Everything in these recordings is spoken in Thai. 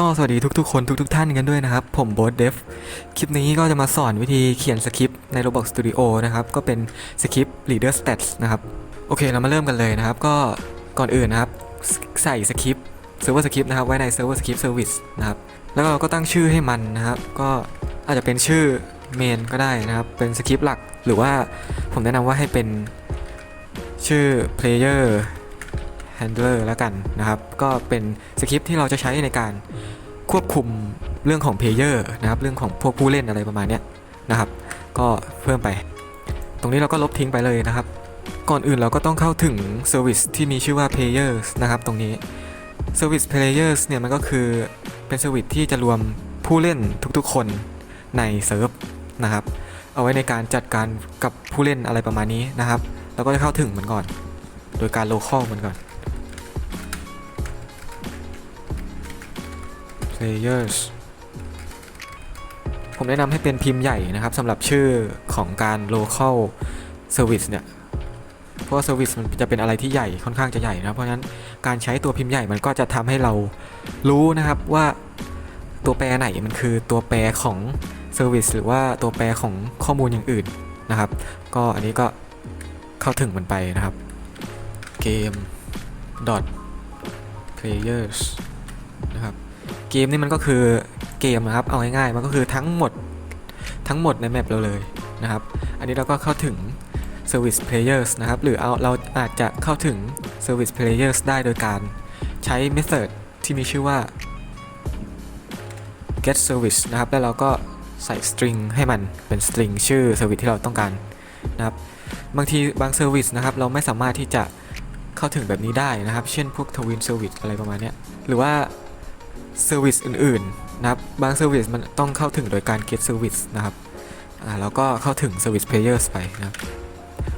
ก็สวัสดีทุกๆ คนทุก ๆ ท่านกันด้วยนะครับ ผมโบ๊ทเดฟคลิปนี้ก็จะมาสอนวิธีเขียนสคริปต์ใน Roblox Studio นะครับ ก็เป็นสคริปต์ Leader Stats นะครับ โอเคเรามาเริ่มกันเลยนะครับ ก็ก่อนอื่นนะครับ ใส่สคริปต์ Server Script นะครับไว้ใน Server Script Service นะครับแล้วเราก็ตั้งชื่อให้มันนะครับ ก็อาจจะเป็นชื่อเมนก็ได้นะครับ เป็นสคริปต์หลัก หรือว่าผมแนะนำว่าให้เป็นชื่อ player handler แล้วกันนะครับ ก็เป็นสคริปที่เราจะใช้ในการควบคุมเรื่องของ player นะครับ เรื่องของพวกผู้เล่นอะไรประมาณนี้นะครับ ก็เพิ่มไป ตรงนี้เราก็ลบทิ้งไปเลยนะครับ ก่อนอื่นเราก็ต้องเข้าถึง Service ที่มีชื่อว่า Players นะครับ ตรงนี้ Service Players เนี่ยมันก็คือเป็นเซอร์วิสที่จะรวมผู้เล่นทุกๆคนในเซิร์ฟนะครับ เอาไว้ในการจัดการกับผู้เล่นอะไรประมาณนี้นะครับ เราก็จะเข้าถึงมันก่อน โดยการ local มันก่อน Players ผมแนะนำให้เป็นพิมพ์ใหญ่นะครับสำหรับชื่อของการ local service เนี่ย เพราะว่า service มันจะเป็นอะไรที่ใหญ่ค่อนข้างจะใหญ่นะ เพราะฉะนั้นการใช้ตัวพิมพ์ใหญ่มันก็จะทำให้เรารู้นะครับว่าตัวแปรไหนมันคือตัวแปรของ service หรือว่าตัวแปรของข้อมูลอย่างอื่นนะครับ ก็อันนี้ก็เข้าถึงมันไปนะครับ game dot players นะครับ เกมนี่มันก็คือเกมนะครับ เอาง่ายๆ มันก็คือทั้งหมดทั้งหมดในแมปเราเลยนะครับ อันนี้เราก็เข้าถึง Service Players นะครับ หรือเอาเราอาจจะเข้าถึง Service Players ได้โดยการใช้ method ที่มีชื่อว่า get service นะครับ แล้วเราก็ใส่ string ให้มันเป็น string ชื่อ service ที่เราต้องการนะครับ บางทีบาง service นะครับ เราไม่สามารถที่จะเข้าถึงแบบนี้ได้นะครับ เช่นพวก twin service อะไรประมาณนี้หรือว่า เซอร์วิสอื่นๆนะครับบางเซอร์วิสมันต้องเข้าถึงโดยการ get service นะครับอ่าแล้วก็เข้าถึง service players ไปนะครับ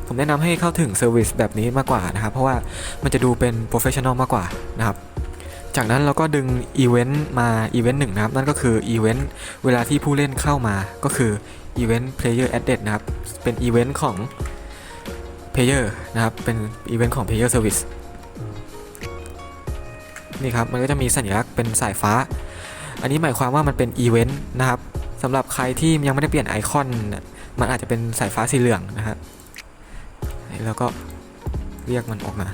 ผมแนะนำให้เข้าถึง service แบบนี้มากกว่านะครับ เพราะว่ามันจะดูเป็น professional มากกว่านะครับจากนั้นเราก็ดึง event มา event หนึ่งนะครับ นั่นก็คือ event เวลาที่ผู้เล่นเข้ามาก็คือ event player added นะครับ เป็น event ของ player นะครับ เป็น event ของ player service นี่ครับมันก็จะมีสัญลักษณ์เป็นสายฟ้า อันนี้หมายความว่ามันเป็นอีเวนต์นะครับสำหรับใครที่ยังไม่ได้เปลี่ยนไอคอน มันอาจจะเป็นสายฟ้าสีเหลืองนะฮะแล้วก็เรียกมันออกมา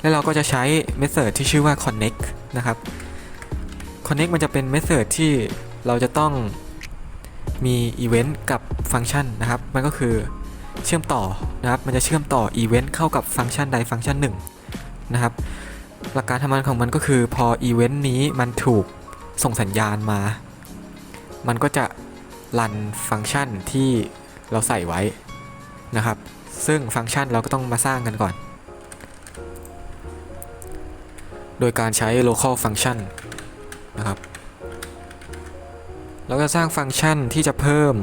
แล้วเราก็จะใช้ method ที่ชื่อว่า connect นะครับ connect มันจะเป็น method ที่เราจะต้องมี event กับฟังก์ชันนะครับ มันก็คือเชื่อมต่อนะครับ มันจะเชื่อมต่อ event เข้ากับฟังก์ชันใดฟังก์ชันหนึ่งนะครับ หลักการทำงานของมันก็คือพออีเวนต์นี้มันถูกส่งสัญญาณมา มันก็จะรันฟังก์ชันที่เราใส่ไว้นะครับ ซึ่งฟังก์ชันเราก็ต้องมาสร้างกันก่อน โดยการใช้ local function นะครับเราก็สร้างฟังก์ชันที่จะเพิ่ม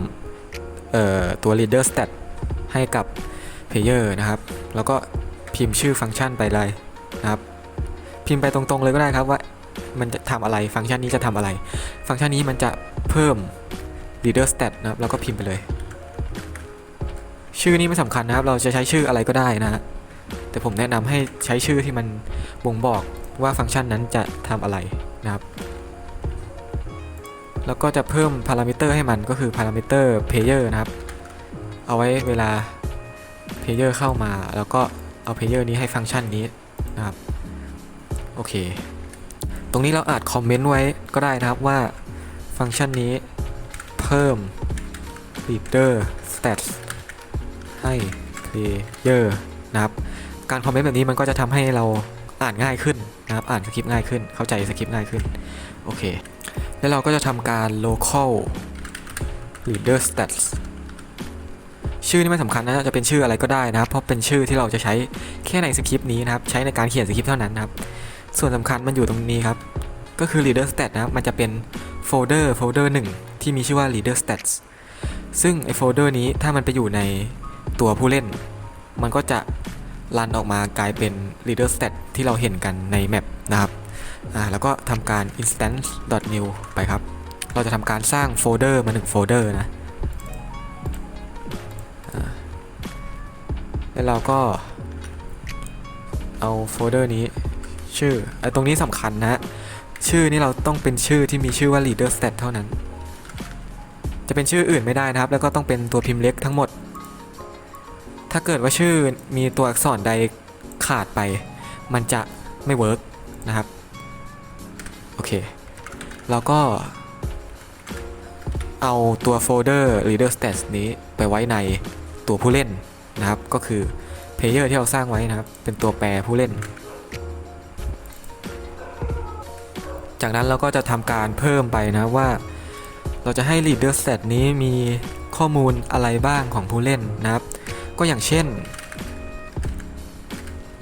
ตัว leader stat ให้กับ player นะครับ แล้วก็พิมพ์ชื่อฟังก์ชันไปเลยนะครับ พิมพ์ไปตรงๆเลยก็ได้ครับว่ามันจะทำอะไรฟังก์ชันนี้จะทำอะไร ฟังก์ชันนี้มันจะเพิ่ม leader stat นะครับแล้วก็พิมพ์ไปเลย ชื่อนี้ไม่สำคัญนะครับ เราจะใช้ชื่ออะไรก็ได้นะฮะแต่ผมแนะนำให้ใช้ชื่อที่มันบ่งบอกว่าฟังก์ชันนั้นจะทำอะไรนะครับ แล้วก็จะเพิ่มพารามิเตอร์ให้มันก็คือพารามิเตอร์ player นะครับ เอาไว้เวลา player เข้ามา แล้วก็เอา player นี้ให้ฟังก์ชันนี้นะครับ โอเค ตรงนี้เราอาจคอมเมนต์ไว้ก็ได้นะครับว่าฟังก์ชันนี้เพิ่ม leader stats ให้ player นะครับ การคอมเมนต์แบบนี้มันก็จะทำให้เราอ่านง่ายขึ้นนะครับ อ่านสคริปต์ง่ายขึ้น เข้าใจสคริปต์ง่ายขึ้น โอเค แล้วเราก็จะทำการ local leader stats ชื่อนี่ไม่สำคัญนะจะเป็นชื่ออะไรก็ได้นะครับ เพราะเป็นชื่อที่เราจะใช้แค่ในสคริปต์นี้นะครับ ใช้ในการเขียนสคริปต์เท่านั้นนะครับ ส่วนสำคัญมันอยู่ตรงนี้ครับ ก็คือ leader stat นะครับ มันจะเป็นโฟลเดอร์โฟลเดอร์หนึ่งที่มีชื่อว่า leader stats ซึ่งไอโฟลเดอร์นี้ถ้ามันไปอยู่ในตัวผู้เล่น มันก็จะรันออกมากลายเป็น leader stat ที่เราเห็นกันในแมปนะครับอ่าแล้วก็ทำการ instance new ไปครับ เราจะทำการสร้างโฟลเดอร์มาหนึ่งโฟลเดอร์นะแล้วเราก็เอาโฟลเดอร์นี้ ชื่อไอ้ตรงนี้สำคัญนะฮะชื่อนี่เราต้องเป็นชื่อที่มีชื่อว่า leader stat เท่านั้น จะเป็นชื่ออื่นไม่ได้นะครับ แล้วก็ต้องเป็นตัวพิมพ์เล็กทั้งหมด ถ้าเกิดว่าชื่อมีตัวอักษรใดขาดไป มันจะไม่เวิร์กนะครับ โอเค เราก็เอาตัวโฟลเดอร์ leader stats นี้ไปไว้ในตัวผู้เล่นนะครับ ก็คือ player ที่เราสร้างไว้นะครับ เป็นตัวแปรผู้เล่น จากนั้นเราก็จะทำการเพิ่มไปนะว่า เราจะให้ leader stat นี้มีข้อมูลอะไรบ้างของผู้เล่นนะครับ ก็อย่างเช่น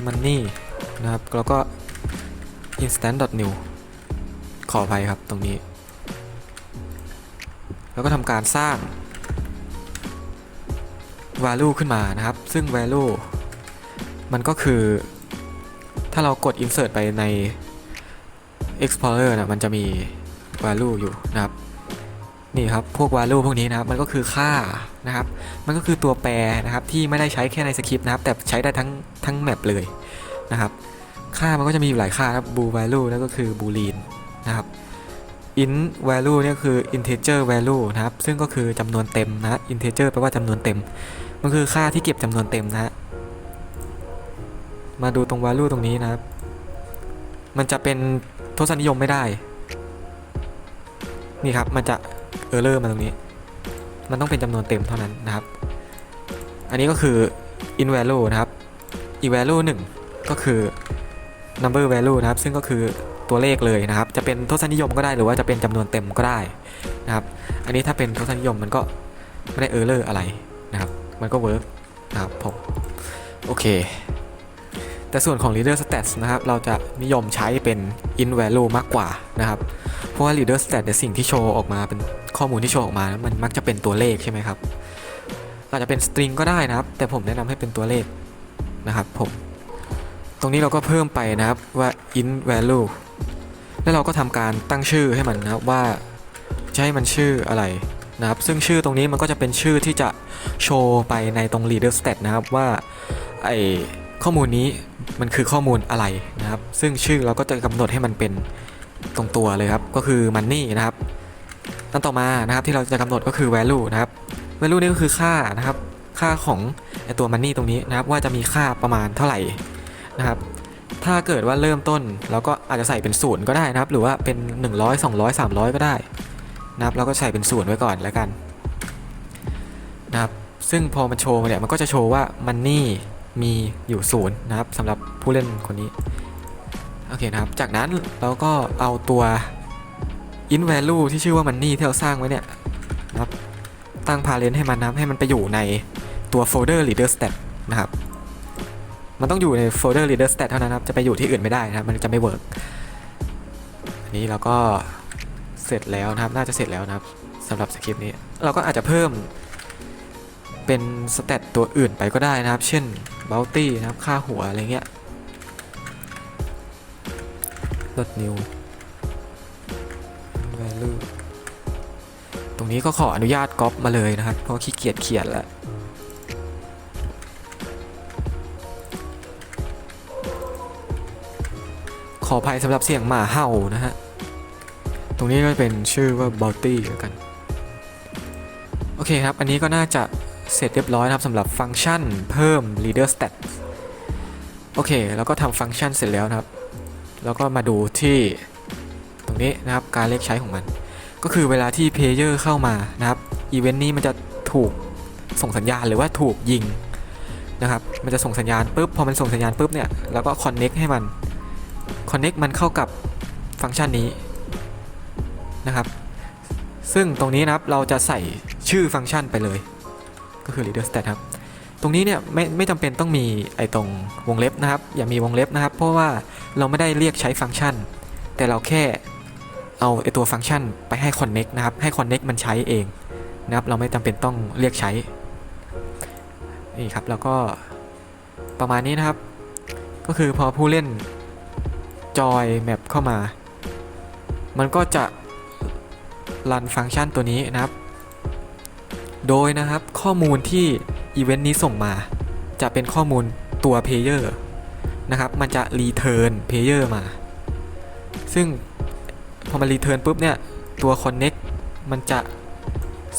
money นะครับ แล้วก็ instant new ขออภัยครับตรงนี้ แล้วก็ทำการสร้าง value ขึ้นมานะครับ ซึ่ง value มันก็คือถ้าเรากด insert ไปใน explorer นะมันจะมี value อยู่นะครับ นี่ครับ พวก value พวกนี้นะครับ มันก็คือค่านะครับ มันก็คือตัวแปรนะครับที่ไม่ได้ใช้แค่ในสคริปต์นะครับ แต่ใช้ได้ทั้งทั้งแมปเลยนะครับ ค่ามันก็จะมีอยู่หลายค่าครับ bool value นั่นก็คือ boolean นะครับ int value เนี่ยคือ integer value นะครับ ซึ่งก็คือจำนวนเต็มนะ integer แปลว่าจำนวนเต็ม มันคือค่าที่เก็บจำนวนเต็มนะฮะมาดูตรง value ตรงนี้นะครับ มันจะเป็น ทศนิยมไม่ได้ นี่ครับมันจะ error มาตรงนี้ มันต้องเป็นจำนวนเต็มเท่านั้นนะครับ อันนี้ก็คือ in value นะครับอี value 1 ก็คือ number value นะครับ ซึ่งก็คือตัวเลขเลยนะครับ จะเป็นทศนิยมก็ได้หรือว่าจะเป็นจำนวนเต็มก็ได้นะครับ อันนี้ถ้าเป็นทศนิยมมันก็ไม่ได้ error อร์อะไรนะครับ มันก็ work นะครับผม โอเค แต่ส่วนของ leader stats นะครับ เราจะนิยมใช้เป็น int value มากกว่านะครับ เพราะว่า leader stat เนี่ยสิ่งที่โชว์ออกมาเป็นข้อมูลที่โชว์ออกมา มันมักจะเป็นตัวเลขใช่ไหมครับอาจจะเป็น string ก็ได้นะครับ แต่ผมแนะนำให้เป็นตัวเลขนะครับผม ตรงนี้เราก็เพิ่มไปนะครับว่า int value แล้วเราก็ทำการตั้งชื่อให้มันนะครับว่าจะให้มันชื่ออะไรนะครับ ซึ่งชื่อตรงนี้มันก็จะเป็นชื่อที่จะโชว์ไปในตรง leader stat นะครับว่าไอ ข้อมูลนี้มันคือข้อมูลอะไรนะครับ ซึ่งชื่อเราก็จะกำหนดให้มันเป็นตรงตัวเลยครับ ก็คือ money นะครับอันต่อมานะครับที่เราจะกำหนดก็คือ value นะครับ value นี่ก็คือค่านะครับ ค่าของไอตัว money ตรงนี้นะครับ ว่าจะมีค่าประมาณเท่าไหร่นะครับ ถ้าเกิดว่าเริ่มต้นเราก็อาจจะใส่เป็นศูนย์ก็ได้นะครับ หรือว่าเป็น 100 200 300 ก็ได้นะครับเราก็ใส่เป็นศูนย์ไว้ก่อนแล้วกันนะครับ ซึ่งพอมันโชว์เนี่ยมันก็จะโชว์ว่ามันนี่ มีอยู่ศูนย์นะครับสำหรับผู้เล่นคนนี้ โอเคนะครับ จากนั้นเราก็เอาตัว int value ที่ชื่อว่ามันนี่ที่เราสร้างไว้เนี่ยนะครับตั้ง parent ให้มันนะให้มันไปอยู่ในตัวโฟลเดอร์ leader stat นะครับ มันต้องอยู่ในโฟลเดอร์ leader stat เท่านั้นครับ จะไปอยู่ที่อื่นไม่ได้นะครับมันจะไม่เวิร์กอันนี้เราก็เสร็จแล้วนะครับ น่าจะเสร็จแล้วนะครับสำหรับสคริปต์นี้ เราก็อาจจะเพิ่มเป็นสเตตตัวอื่นไปก็ได้นะครับ เช่น bounty นะครับ ค่าหัวอะไรเงี้ย dot new value ตรงนี้ก็ขออนุญาตก๊อปมาเลยนะครับ เพราะขี้เกียจเขียนแล้วขออภัยสำหรับเสียงหมาเห่านะฮะ ตรงนี้ก็เป็นชื่อว่า b o u t y แล้วกัน โอเคครับ อันนี้ก็น่าจะ เสร็จเรียบร้อยนะครับสำหรับฟังก์ชันเพิ่ม leader stat โอเค แล้วก็ทำฟังก์ชันเสร็จแล้วนะครับ แล้วก็มาดูที่ตรงนี้นะครับการเรียกใช้ของมัน ก็คือเวลาที่ player เข้ามานะครับอีเวนต์นี้มันจะถูกส่งสัญญาณหรือว่าถูกยิงนะครับ มันจะส่งสัญญาณปุ๊บพอมันส่งสัญญาณปุ๊บเนี่ยแล้วก็ connect ให้มัน connect มันเข้ากับฟังก์ชันนี้นะครับ ซึ่งตรงนี้นะครับเราจะใส่ชื่อฟังก์ชันไปเลย ก็คือ leader stat ครับ ตรงนี้เนี่ยไม่ไม่จำเป็นต้องมีไอตรงวงเล็บนะครับ อย่ามีวงเล็บนะครับ เพราะว่าเราไม่ได้เรียกใช้ฟังก์ชัน แต่เราแค่เอาไอตัวฟังก์ชันไปให้ connect นะครับ ให้ connect มันใช้เองนะครับ เราไม่จำเป็นต้องเรียกใช้ นี่ครับ แล้วก็ประมาณนี้นะครับ ก็คือพอผู้เล่นจอยแมปเข้ามา มันก็จะรันฟังก์ชันตัวนี้นะครับ โดยนะครับข้อมูลที่อีเวนต์นี้ส่งมา จะเป็นข้อมูลตัว Player นะครับ มันจะ Return Player มา ซึ่งพอมันรีเทิร์นปุ๊บเนี่ย ตัว connect มันจะ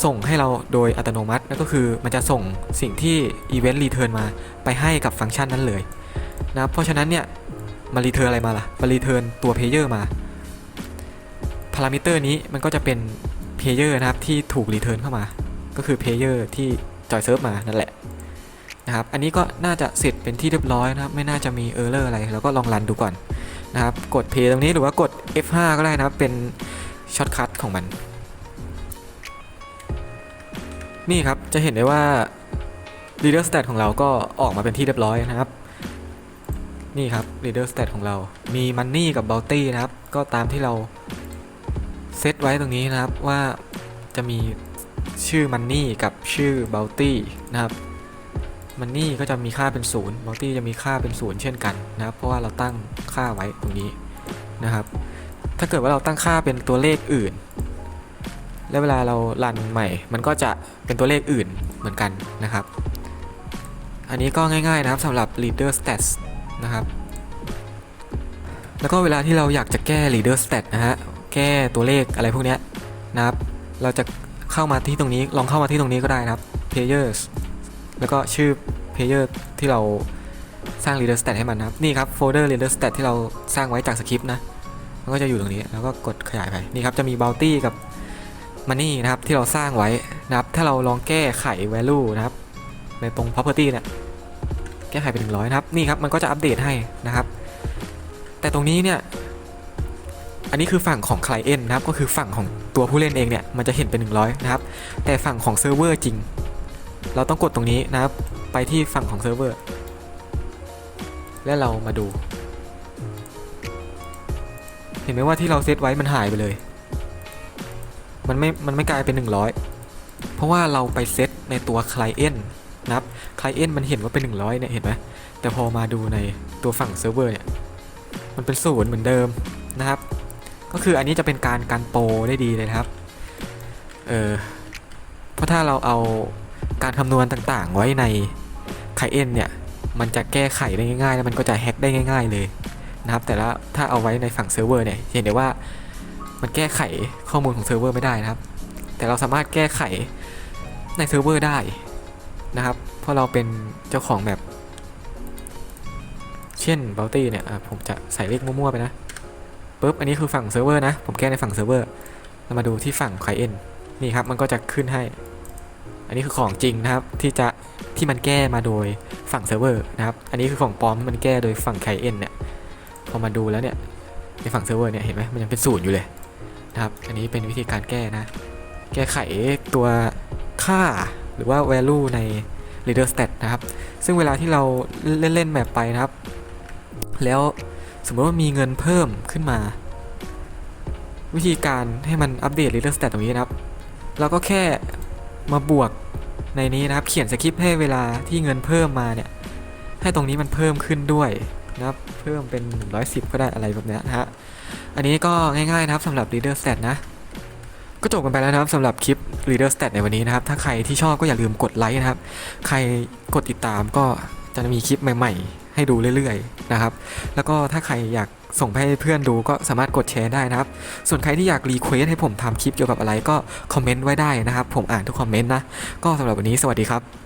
ส่งให้เราโดยอัตโนมัตินั่นก็คือมันจะส่งสิ่งที่ event return มาไปให้กับฟังก์ชันนั้นเลยนะครับเพราะฉะนั้นเนี่ยมา return อะไรมาล่ะมา return ตัว player มา พารามิเตอร์นี้มันก็จะเป็น player นะครับที่ถูก return เข้ามา ก็คือ player ที่จอยเซิร์ฟมานั่นแหละนะครับอันนี้ก็น่าจะเสร็จเป็นที่เรียบร้อยนะครับ ไม่น่าจะมี error อร์อะไรแล้วก็ลองรันดูก่อนนะครับกด play ตรงนี้หรือว่ากด F5 ก็ได้นะครับ เป็นช็อตคัทของมัน นี่ครับจะเห็นได้ว่า reader stat ของเราก็ออกมาเป็นที่เรียบร้อยนะครับ นี่ครับ reader stat ของเรามี money กับ bounty นะครับ ก็ตามที่เราเซตไว้ตรงนี้นะครับว่าจะมี ชื่อ money กับชื่อ bounty นะครับ money ก็จะมีค่าเป็น0 bounty จะมีค่าเป็น0เช่นกันนะครับ เพราะว่าเราตั้งค่าไว้ตรงนี้นะครับ ถ้าเกิดว่าเราตั้งค่าเป็นตัวเลขอื่น แล้วเวลาเรารันใหม่ มันก็จะเป็นตัวเลขอื่นเหมือนกันนะครับ อันนี้ก็ง่ายๆนะครับสำหรับ leader stats นะครับแล้วก็เวลาที่เราอยากจะแก้ leader stat นะฮะ แก้ตัวเลขอะไรพวกนี้นะครับ เราจะ เข้ามาที่ตรงนี้ลองเข้ามาที่ตรงนี้ก็ได้นะครับ players แล้วก็ชื่อ player ที่เราสร้าง leader stat ให้มันนะครับนี่ครับโฟลเดอร์ leader stat ที่เราสร้างไว้จากสคริปต์นะมันก็จะอยู่ตรงนี้แล้วก็กดขยายไปนี่ครับจะมี bounty กับ money นะครับที่เราสร้างไว้นะครับ ถ้าเราลองแก้ไข value นะครับ ในตรง property เนี่ยแก้ไขเป็น100 นะครับ นี่ครับ มันก็จะอัปเดตให้นะครับ แต่ตรงนี้เนี่ย อันนี้คือฝั่งของ client นะครับ ก็คือฝั่งของตัวผู้เล่นเองเนี่ย มันจะเห็นเป็น 100 นะครับ แต่ฝั่งของเซิร์ฟเวอร์จริง เราต้องกดตรงนี้นะครับ ไปที่ฝั่งของเซิร์ฟเวอร์ และเรามาดู เห็นไหมว่าที่เราเซตไว้มันหายไปเลย มันไม่ มันไม่กลายเป็น 100 เพราะว่าเราไปเซตในตัว client นะครับ client มันเห็นว่าเป็น 100 เนี่ย เห็นไหมแต่พอมาดูในตัวฝั่งเซิร์ฟเวอร์เนี่ย มันเป็นศูนย์เหมือนเดิมนะครับ ก็คืออันนี้จะเป็นการการโปรได้ดีเลยนะครับ เออ เพราะถ้าเราเอาการคำนวณต่างๆ ไว้ในไคเอ็นเนี่ย มันจะแก้ไขได้ง่ายๆ แล้วมันก็จะแฮ็กได้ง่าย ๆ เลยนะครับ แต่ละถ้าเอาไว้ในฝั่งเซิร์ฟเวอร์เนี่ยเห็นได้ว่ามันแก้ไขข้อมูลของเซิร์ฟเวอร์ไม่ได้นะครับ แต่เราสามารถแก้ไขในเซิร์ฟเวอร์ได้นะครับ เพราะเราเป็นเจ้าของแบบ เช่น bounty เนี่ยผมจะใส่เลขมั่วๆไปนะ ปุ๊บอันนี้คือฝั่งเซิร์ฟเวอร์นะ ผมแก้ในฝั่งเซิร์ฟเวอร์เรามาดูที่ฝั่ง client นี่ครับมันก็จะขึ้นให้ อันนี้คือของจริงนะครับที่จะที่มันแก้มาโดยฝั่งเซิร์ฟเวอร์นะครับ อันนี้คือของปลอมที่มันแก้โดยฝั่ง client เนี่ยพอมาดูแล้วเนี่ยในฝั่งเซิร์ฟเวอร์เนี่ยเห็นไหมมันยังเป็นศูนย์อยู่เลยนะครับ อันนี้เป็นวิธีการแก้นะ แก้ไขตัวค่าหรือว่า value ใน leader stat นะครับ ซึ่งเวลาที่เราเล่นๆแมปไปนะครับ แล้ว สมมติว่ามีเงินเพิ่มขึ้นมา วิธีการให้มันอัปเดต leader stat ตรงนี้นะครับ เราก็แค่มาบวกในนี้นะครับ เขียนสคริปต์ให้เวลาที่เงินเพิ่มมาเนี่ย ให้ตรงนี้มันเพิ่มขึ้นด้วยนะครับ เพิ่มเป็น 110 ก็ได้อะไรแบบเนี้ยนะฮะ อันนี้ก็ง่ายๆนะครับสำหรับ leader stat นะ ก็จบกันไปแล้วนะครับสำหรับคลิป leader stat ในวันนี้นะครับ ถ้าใครที่ชอบก็อย่าลืมกดไลค์นะครับ ใครกดติดตามก็จะมีคลิปใหม่ ๆ ให้ดูเรื่อยๆนะครับ แล้วก็ถ้าใครอยากส่งไปให้เพื่อนดูก็สามารถกดแชร์ได้นะครับ ส่วนใครที่อยากรีเควสให้ผมทำคลิปเกี่ยวกับอะไรก็คอมเมนต์ไว้ได้นะครับ ผมอ่านทุกคอมเมนต์นะ ก็สำหรับวันนี้สวัสดีครับ